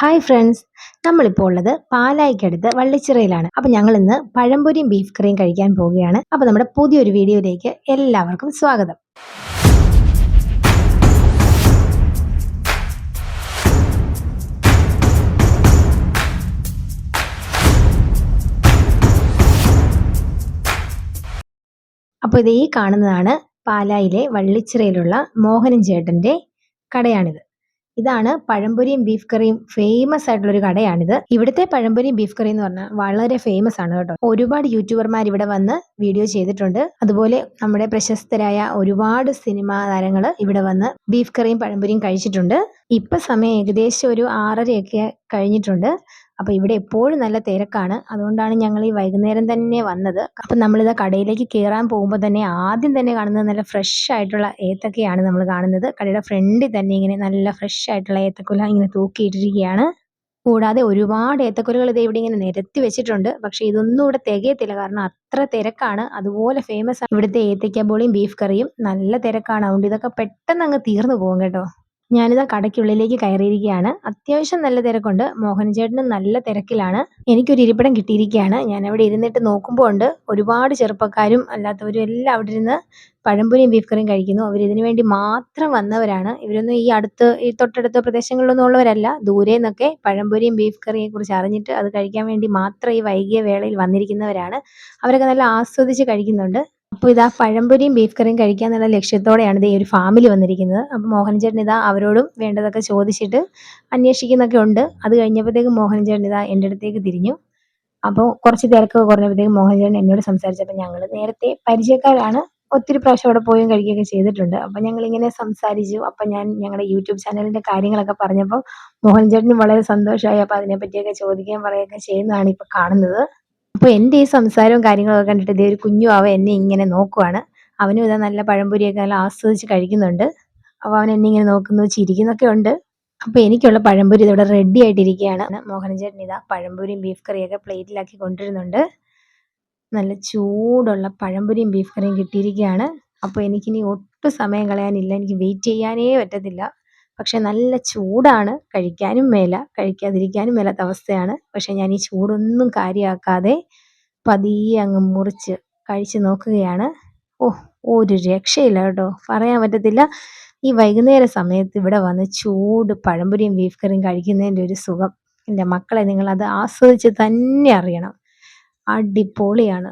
Hi friends നമ്മളിപ്പോൾ ഉള്ളത് പാലായിക്കടുത്ത് വള്ളിച്ചിറയിലാണ്. അപ്പോൾ ഞങ്ങൾ ഇന്ന് പഴംപൊരിയും ബീഫ് കറിയും കഴിക്കാൻ പോവുകയാണ്. അപ്പോൾ നമ്മുടെ പുതിയൊരു വീഡിയോയിലേക്ക് എല്ലാവർക്കും സ്വാഗതം. അപ്പോൾ ഇത് ഈ കാണുന്നതാണ് പാലായിലെ വള്ളിച്ചിറയിലുള്ള മോഹനൻ ചേട്ടന്റെ കടയാണിത്. ഇതാണ് പഴംപൊരിയും ബീഫ് കറിയും ഫേമസ് ആയിട്ടുള്ള ഒരു കടയാണിത്. ഇവിടുത്തെ പഴംപൊരിയും ബീഫ് കറി എന്ന് പറഞ്ഞാൽ വളരെ ഫേമസ് ആണ് കേട്ടോ. ഒരുപാട് യൂട്യൂബർമാർ ഇവിടെ വന്ന് വീഡിയോ ചെയ്തിട്ടുണ്ട്. അതുപോലെ നമ്മുടെ പ്രശസ്തരായ ഒരുപാട് സിനിമാ താരങ്ങൾ ഇവിടെ വന്ന് ബീഫ് കറിയും പഴംപൊരിയും കഴിച്ചിട്ടുണ്ട്. ഇപ്പൊ സമയം ഏകദേശം ഒരു ആറരയൊക്കെ കഴിഞ്ഞിട്ടുണ്ട്. അപ്പോൾ ഇവിടെ എപ്പോഴും നല്ല തിരക്കാണ്. അതുകൊണ്ടാണ് ഞങ്ങൾ ഈ വൈകുന്നേരം തന്നെ വന്നത്. അപ്പം നമ്മളിത് കടയിലേക്ക് കയറാൻ പോകുമ്പോൾ തന്നെ ആദ്യം തന്നെ കാണുന്നത് നല്ല ഫ്രഷ് ആയിട്ടുള്ള ഏത്തക്കയാണ് നമ്മൾ കാണുന്നത്. കടയുടെ ഫ്രണ്ടിൽ തന്നെ ഇങ്ങനെ നല്ല ഫ്രഷ് ആയിട്ടുള്ള ഏത്തക്കുല ഇങ്ങനെ തൂക്കിയിട്ടിരിക്കുകയാണ്. കൂടാതെ ഒരുപാട് ഏത്തക്കുലകൾ ഇത് ഇവിടെ ഇങ്ങനെ നിരത്തി വെച്ചിട്ടുണ്ട്. പക്ഷെ ഇതൊന്നും ഇവിടെ തികയത്തില്ല. കാരണം അത്ര തിരക്കാണ്. അതുപോലെ ഫേമസ് ആണ് ഇവിടുത്തെ ഏത്തയ്ക്ക ബോളിയും ബീഫ് കറിയും. നല്ല തിരക്കാണ്. അതുകൊണ്ട് ഇതൊക്കെ പെട്ടെന്ന് അങ്ങ് തീർന്നു പോകും കേട്ടോ. ഞാനിതാ കടയ്ക്കുള്ളിലേക്ക് കയറിയിരിക്കുകയാണ്. അത്യാവശ്യം നല്ല തിരക്കുണ്ട്. മോഹൻ ചേട്ടനും നല്ല തിരക്കിലാണ്. എനിക്കൊരു ഇരിപ്പിടം കിട്ടിയിരിക്കുകയാണ്. ഞാൻ അവിടെ ഇരുന്നിട്ട് നോക്കുമ്പോൾ ഉണ്ട് ഒരുപാട് ചെറുപ്പക്കാരും അല്ലാത്തവരും എല്ലാം അവിടെ ഇരുന്ന് പഴംപൊരിയും ബീഫ് കറിയും കഴിക്കുന്നു. അവർ ഇതിനു വേണ്ടി മാത്രം വന്നവരാണ്. ഇവരൊന്നും ഈ അടുത്ത് ഈ തൊട്ടടുത്ത പ്രദേശങ്ങളിലൊന്നും ഉള്ളവരല്ല. ദൂരെ നിന്നൊക്കെ പഴംപൊരിയും ബീഫ് കറിയെ കുറിച്ച് അറിഞ്ഞിട്ട് അത് കഴിക്കാൻ വേണ്ടി മാത്രം ഈ വൈകിയ വേളയിൽ വന്നിരിക്കുന്നവരാണ്. അവരൊക്കെ നല്ല ആസ്വദിച്ച് കഴിക്കുന്നുണ്ട്. അപ്പോൾ ഇതാ പഴംപൊരിയും ബീഫ് കറിയും കഴിക്കാന്നുള്ള ലക്ഷ്യത്തോടെയാണ് ഇത് ഈ ഒരു ഫാമിലി വന്നിരിക്കുന്നത്. അപ്പോൾ മോഹൻ ചേട്ടൻ ഇതാ അവരോടും വേണ്ടതൊക്കെ ചോദിച്ചിട്ട് അന്വേഷിക്കുന്നൊക്കെ ഉണ്ട്. അത് കഴിഞ്ഞപ്പോഴത്തേക്കും മോഹൻ ചേട്ടൻ ഇതാ എന്റെ അടുത്തേക്ക് തിരിഞ്ഞു. അപ്പോൾ കുറച്ച് തിരക്കൊക്കെ കുറഞ്ഞപ്പോഴത്തേക്കും മോഹൻ ചേട്ടൻ എന്നോട് സംസാരിച്ചപ്പോൾ ഞങ്ങൾ നേരത്തെ പരിചയക്കാരാണ്. ഒത്തിരി പ്രാവശ്യം അവിടെ പോയും കഴിക്കുകയൊക്കെ ചെയ്തിട്ടുണ്ട്. അപ്പം ഞങ്ങളിങ്ങനെ സംസാരിച്ചു. അപ്പം ഞാൻ ഞങ്ങളുടെ യൂട്യൂബ് ചാനലിന്റെ കാര്യങ്ങളൊക്കെ പറഞ്ഞപ്പോൾ മോഹൻ ചേട്ടനും വളരെ സന്തോഷമായി. അപ്പോൾ അതിനെപ്പറ്റിയൊക്കെ ചോദിക്കുകയും പറയുകയൊക്കെ ചെയ്യുന്നതാണ് ഇപ്പോൾ കാണുന്നത്. അപ്പോൾ എന്റെ ഈ സംസാരവും കാര്യങ്ങളൊക്കെ കണ്ടിട്ട് ഇതേ ഒരു കുഞ്ഞു അവ എന്നെ ഇങ്ങനെ നോക്കുവാണ്. അവനും ഇതാ നല്ല പഴംപൊരിയൊക്കെ നല്ല ആസ്വദിച്ച് കഴിക്കുന്നുണ്ട്. അപ്പോൾ അവൻ എന്നെ ഇങ്ങനെ നോക്കുന്നു ചിരിക്കുന്നൊക്കെ ഉണ്ട്. അപ്പോൾ എനിക്കുള്ള പഴംപൊരി ഇതോടെ റെഡി ആയിട്ടിരിക്കുകയാണ്. മോഹനൻ ചേട്ടൻ ഇതാ പഴംപൊരിയും ബീഫ് കറിയൊക്കെ പ്ലേറ്റിലാക്കി കൊണ്ടുവരുന്നുണ്ട്. നല്ല ചൂടുള്ള പഴംപൊരിയും ബീഫ് കറിയും കിട്ടിയിരിക്കുകയാണ്. അപ്പോൾ എനിക്കിനി ഒട്ടും സമയം കളയാനില്ല. എനിക്ക് വെയിറ്റ് ചെയ്യാനേ പറ്റത്തില്ല. പക്ഷെ നല്ല ചൂടാണ്. കഴിക്കാനും മേല കഴിക്കാതിരിക്കാനും മേലാത്ത അവസ്ഥയാണ് പക്ഷെ ഞാൻ ഈ ചൂടൊന്നും കാര്യമാക്കാതെ പതിയെ അങ്ങ് മുറിച്ച് കഴിച്ചു നോക്കുകയാണ്. ഓ ഒരു രക്ഷയില്ല കേട്ടോ. പറയാൻ പറ്റത്തില്ല. ഈ വൈകുന്നേര സമയത്ത് ഇവിടെ വന്ന് ചൂട് പഴംപൊരിയും ബീഫ് കറിയും കഴിക്കുന്നതിന്റെ ഒരു സുഖം. എന്റെ മക്കളെ നിങ്ങൾ അത് ആസ്വദിച്ച് തന്നെ അറിയണം. അടിപൊളിയാണ്.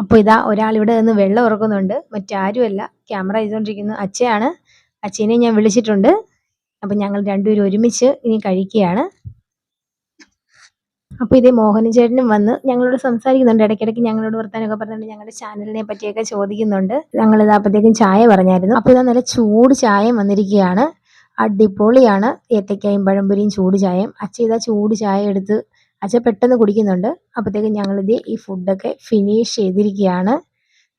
അപ്പോൾ ഇതാ ഒരാൾ ഇവിടെ നിന്ന് വെള്ളം ഉറക്കുന്നുണ്ട്. മറ്റാരുമല്ല. ക്യാമറ ചെയ്തുകൊണ്ടിരിക്കുന്ന അച്ഛയാണ്. അച്ഛനെ ഞാൻ വിളിച്ചിട്ടുണ്ട്. അപ്പം ഞങ്ങൾ രണ്ടുപേരും ഒരുമിച്ച് ഇനി കഴിക്കുകയാണ്. അപ്പോൾ ഇതേ മോഹനൻ ചേട്ടനും വന്ന് ഞങ്ങളോട് സംസാരിക്കുന്നുണ്ട്. ഇടയ്ക്കിടയ്ക്ക് ഞങ്ങളോട് വർത്താനൊക്കെ പറഞ്ഞിട്ട് ഞങ്ങളുടെ ചാനലിനെ പറ്റിയൊക്കെ ചോദിക്കുന്നുണ്ട്. ഞങ്ങൾ ഇത് അപ്പത്തേക്കും ചായ പറഞ്ഞായിരുന്നു. അപ്പോൾ ഇതാ നല്ല ചൂട് ചായ വന്നിരിക്കുകയാണ്. അടിപൊളിയാണ്. ഏത്തക്കായും പഴംപൊരിയും ചൂട് ചായയും അച്ഛ ഇതാ ചൂട് ചായ എടുത്ത് അച്ഛ പെട്ടെന്ന് കുടിക്കുന്നുണ്ട്. അപ്പോഴത്തേക്കും ഞങ്ങളിത് ഈ ഫുഡൊക്കെ ഫിനിഷ് ചെയ്തിരിക്കുകയാണ്.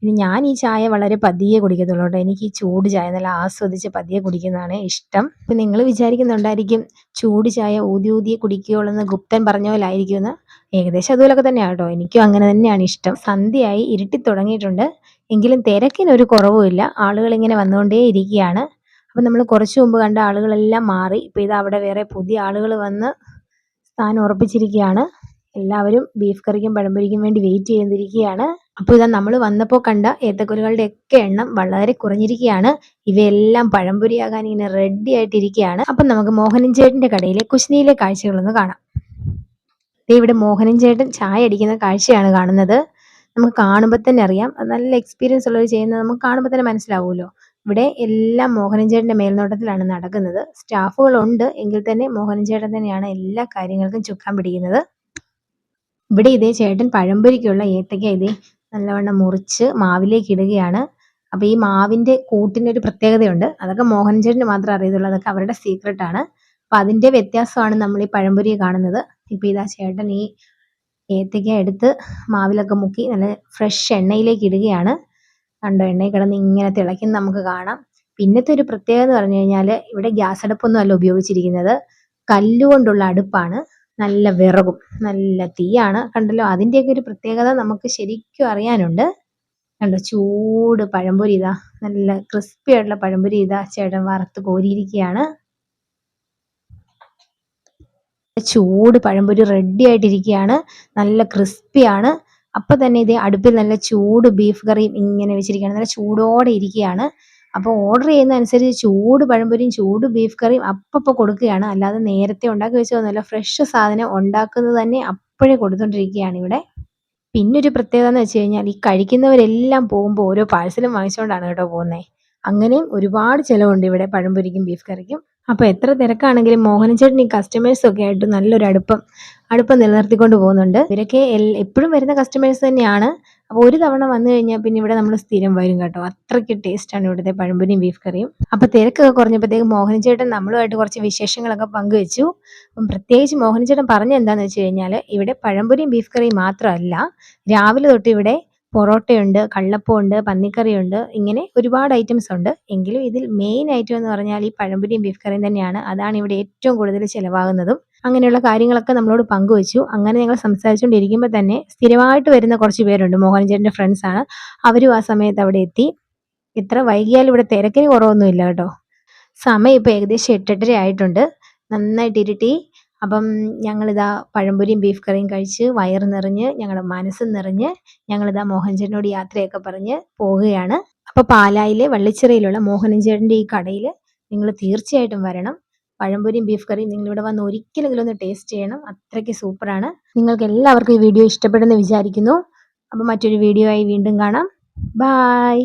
പിന്നെ ഞാൻ ഈ ചായ വളരെ പതിയെ കുടിക്കത്തുള്ളൂ കേട്ടോ. എനിക്ക് ഈ ചൂട് ചായ നല്ല ആസ്വദിച്ച് പതിയെ കുടിക്കുന്നതാണ് ഇഷ്ടം. അപ്പം നിങ്ങൾ വിചാരിക്കുന്നുണ്ടായിരിക്കും ചൂട് ചായ ഊതി ഊതിയെ കുടിക്കുകയുള്ളൂ എന്ന് ഗുപ്തൻ പറഞ്ഞ പോലെ ആയിരിക്കും എന്ന് ഏകദേശം അതുപോലൊക്കെ തന്നെയാണ് കേട്ടോ. എനിക്കും അങ്ങനെ തന്നെയാണ് ഇഷ്ടം. സന്ധ്യയായി ഇരുട്ടി തുടങ്ങിയിട്ടുണ്ട്. എങ്കിലും തിരക്കിനൊരു കുറവുമില്ല ആളുകൾ ഇങ്ങനെ വന്നുകൊണ്ടേ ഇരിക്കുകയാണ്. അപ്പം നമ്മൾ കുറച്ച് മുമ്പ് കണ്ട ആളുകളെല്ലാം മാറി. ഇപ്പം ഇത് അവിടെ വേറെ പുതിയ ആളുകൾ വന്ന് സ്ഥാനം ഉറപ്പിച്ചിരിക്കുകയാണ്. എല്ലാവരും ബീഫ് കറിക്കും പഴംപൊരിക്കും വേണ്ടി വെയിറ്റ് ചെയ്തിരിക്കുകയാണ് അപ്പോൾ ഇതാ നമ്മൾ വന്നപ്പോൾ കണ്ട ഏത്തക്കുലകളുടെ ഒക്കെ എണ്ണം വളരെ കുറഞ്ഞിരിക്കുകയാണ്. ഇവയെല്ലാം പഴംപൊരിയാകാൻ ഇങ്ങനെ റെഡി ആയിട്ടിരിക്കുകയാണ്. അപ്പം നമുക്ക് മോഹനൻ ചേട്ടന്റെ കടയിലെ കുശ്നിയിലെ കാഴ്ചകളൊന്ന് കാണാം. ഇവിടെ മോഹനൻ ചേട്ടൻ ചായ അടിക്കുന്ന കാഴ്ചയാണ് കാണുന്നത്. നമുക്ക് കാണുമ്പോൾ തന്നെ അറിയാം. നല്ല എക്സ്പീരിയൻസ് ഉള്ളവർ ചെയ്യുന്നത് നമുക്ക് കാണുമ്പോൾ തന്നെ മനസ്സിലാവുമല്ലോ. ഇവിടെ എല്ലാം മോഹനൻ ചേട്ടന്റെ മേൽനോട്ടത്തിലാണ് നടക്കുന്നത്. സ്റ്റാഫുകളുണ്ട് എങ്കിൽ തന്നെ മോഹനൻ ചേട്ടൻ തന്നെയാണ് എല്ലാ കാര്യങ്ങൾക്കും ചുക്കാൻ പിടിക്കുന്നത്. ഇവിടെ ഇതേ ചേട്ടൻ പഴംപൊരിക്കുള്ള ഏത്തക്ക ഇതേ നല്ലവണ്ണം മുറിച്ച് മാവിലേക്ക് ഇടുകയാണ്. അപ്പോൾ ഈ മാവിന്റെ കൂട്ടിന്റെ ഒരു പ്രത്യേകതയുണ്ട്. അതൊക്കെ മോഹൻ ചേട്ടന് മാത്രമേ അറിയത്തുള്ളൂ. അതൊക്കെ അവരുടെ സീക്രട്ട് ആണ്. അപ്പോൾ അതിന്റെ വ്യത്യാസമാണ് നമ്മൾ ഈ പഴംപൊരി കാണുന്നത്. ഇപ്പോൾ ഇതാ ചേട്ടൻ ഈ ഏത്തക്ക എടുത്ത് മാവിലൊക്കെ മുക്കി നല്ല ഫ്രഷ് എണ്ണയിലേക്ക് ഇടുകയാണ്. കണ്ടോ? എണ്ണയിൽ കിടന്ന് ഇങ്ങനെ തിളയ്ക്കുന്ന നമുക്ക് കാണാം. പിന്നത്തെ ഒരു പ്രത്യേകത എന്ന് പറഞ്ഞു കഴിഞ്ഞാൽ ഇവിടെ ഗ്യാസ് അടുപ്പൊന്നും അല്ല ഉപയോഗിച്ചിരിക്കുന്നത്. കല്ലുകൊണ്ടുള്ള അടുപ്പാണ്. നല്ല വിറകും നല്ല തീയാണ്. കണ്ടല്ലോ അതിന്റെയൊക്കെ ഒരു പ്രത്യേകത നമുക്ക് ശരിക്കും അറിയാനുണ്ട്. കണ്ടോ ചൂട് പഴംപൊരി ഇതാ നല്ല ക്രിസ്പി ആയിട്ടുള്ള പഴംപൊരി ഇതാ ചേട്ടൻ വറുത്ത് കോരിയിരിക്കുകയാണ്. ചൂട് പഴംപൊരി റെഡി ആയിട്ടിരിക്കുകയാണ് നല്ല ക്രിസ്പിയാണ് അപ്പൊ തന്നെ ഇത് അടുപ്പിൽ നല്ല ചൂട് ബീഫ് കറിയും ഇങ്ങനെ വെച്ചിരിക്കുകയാണ് നല്ല ചൂടോടെ ഇരിക്കുകയാണ്. അപ്പോൾ ഓർഡർ ചെയ്യുന്ന അനുസരിച്ച് ചൂട് പഴംപൊരിയും ചൂട് ബീഫ് കറിയും അപ്പപ്പോൾ കൊടുക്കുകയാണ്. അല്ലാതെ നേരത്തെ ഉണ്ടാക്കി വെച്ചതൊന്നുമല്ല ഫ്രഷ് സാധനം ഉണ്ടാക്കുന്നത് തന്നെ അപ്പോഴേ കൊടുത്തുകൊണ്ടിരിക്കുകയാണ് ഇവിടെ. പിന്നെ ഒരു പ്രത്യേകത എന്ന് വെച്ച് കഴിഞ്ഞാൽ ഈ കഴിക്കുന്നവരെല്ലാം പോകുമ്പോൾ ഓരോ പാഴ്സലും വാങ്ങിച്ചുകൊണ്ടാണ് കേട്ടോ പോകുന്നത് അങ്ങനെയും ഒരുപാട് ചിലവുണ്ട് ഇവിടെ പഴംപൊരിക്കും ബീഫ് കറിക്കും അപ്പോൾ എത്ര തിരക്കാണെങ്കിലും മോഹനൻ ചേട്ടൻ ഈ കസ്റ്റമേഴ്സൊക്കെ ആയിട്ട് നല്ലൊരു അടുപ്പം അടുപ്പം നിലനിർത്തിക്കൊണ്ട് പോകുന്നുണ്ട്. ഇവരൊക്കെ എപ്പോഴും വരുന്ന കസ്റ്റമേഴ്സ് തന്നെയാണ്. അപ്പോൾ ഒരു തവണ വന്നു കഴിഞ്ഞാൽ പിന്നെ ഇവിടെ നമ്മൾ സ്ഥിരം വരും കേട്ടോ. അത്രയ്ക്ക് ടേസ്റ്റാണ് ഇവിടുത്തെ പഴംപൊരിയും ബീഫ് കറിയും. അപ്പോൾ തിരക്കൊക്കെ കുറഞ്ഞപ്പോഴത്തേക്ക് മോഹൻ ചേട്ടൻ നമ്മളുമായിട്ട് കുറച്ച് വിശേഷങ്ങളൊക്കെ പങ്കുവെച്ചു. അപ്പം പ്രത്യേകിച്ച് മോഹൻ ചേട്ടൻ പറഞ്ഞ എന്താണെന്ന് വെച്ച് കഴിഞ്ഞാൽ ഇവിടെ പഴംപൊരിയും ബീഫ് കറിയും മാത്രമല്ല രാവിലെ തൊട്ട് ഇവിടെ പൊറോട്ടയുണ്ട് കള്ളപ്പമുണ്ട് പന്നിക്കറിയുണ്ട് ഇങ്ങനെ ഒരുപാട് ഐറ്റംസ് ഉണ്ട്. എങ്കിലും ഇതിൽ മെയിൻ ഐറ്റം എന്ന് പറഞ്ഞാൽ ഈ പഴംപൊരിയും ബീഫ് കറിയും തന്നെയാണ്. അതാണ് ഇവിടെ ഏറ്റവും കൂടുതൽ ചിലവാകുന്നതും. അങ്ങനെയുള്ള കാര്യങ്ങളൊക്കെ നമ്മളോട് പങ്കുവച്ചു. അങ്ങനെ ഞങ്ങൾ സംസാരിച്ചുകൊണ്ടിരിക്കുമ്പോൾ തന്നെ സ്ഥിരമായിട്ട് വരുന്ന കുറച്ച് പേരുണ്ട്. മോഹൻചേട്ടന്റെ ഫ്രണ്ട്സാണ് അവരും ആ സമയത്ത് അവിടെ എത്തി. ഇത്ര വൈകിയാലും ഇവിടെ തിരക്കിന് കുറവൊന്നുമില്ല കേട്ടോ. സമയം ഇപ്പോൾ ഏകദേശം എട്ടെട്ടര ആയിട്ടുണ്ട്. നന്നായിട്ട് ഇരുട്ടി അപ്പം ഞങ്ങളിതാ പഴംപൊരിയും ബീഫ് കറിയും കഴിച്ച് വയറ് നിറഞ്ഞ് ഞങ്ങളുടെ മനസ്സ് നിറഞ്ഞ് ഞങ്ങളിതാ മോഹൻചേട്ടനോട് യാത്രയൊക്കെ പറഞ്ഞ് പോവുകയാണ്. അപ്പോൾ പാലായിലെ വള്ളിച്ചിറയിലുള്ള മോഹനൻ ഈ കടയിൽ നിങ്ങൾ തീർച്ചയായിട്ടും വരണം. പഴംപൊരിയും ബീഫ് കറിയും നിങ്ങളിവിടെ വന്ന് ഒരിക്കലെങ്കിലും ഒന്ന് ടേസ്റ്റ് ചെയ്യണം. അത്രയ്ക്ക് സൂപ്പറാണ് നിങ്ങൾക്ക് എല്ലാവർക്കും ഈ വീഡിയോ ഇഷ്ടപ്പെടുമെന്ന് വിചാരിക്കുന്നു. അപ്പോൾ മറ്റൊരു വീഡിയോ ആയി വീണ്ടും കാണാം. ബായ്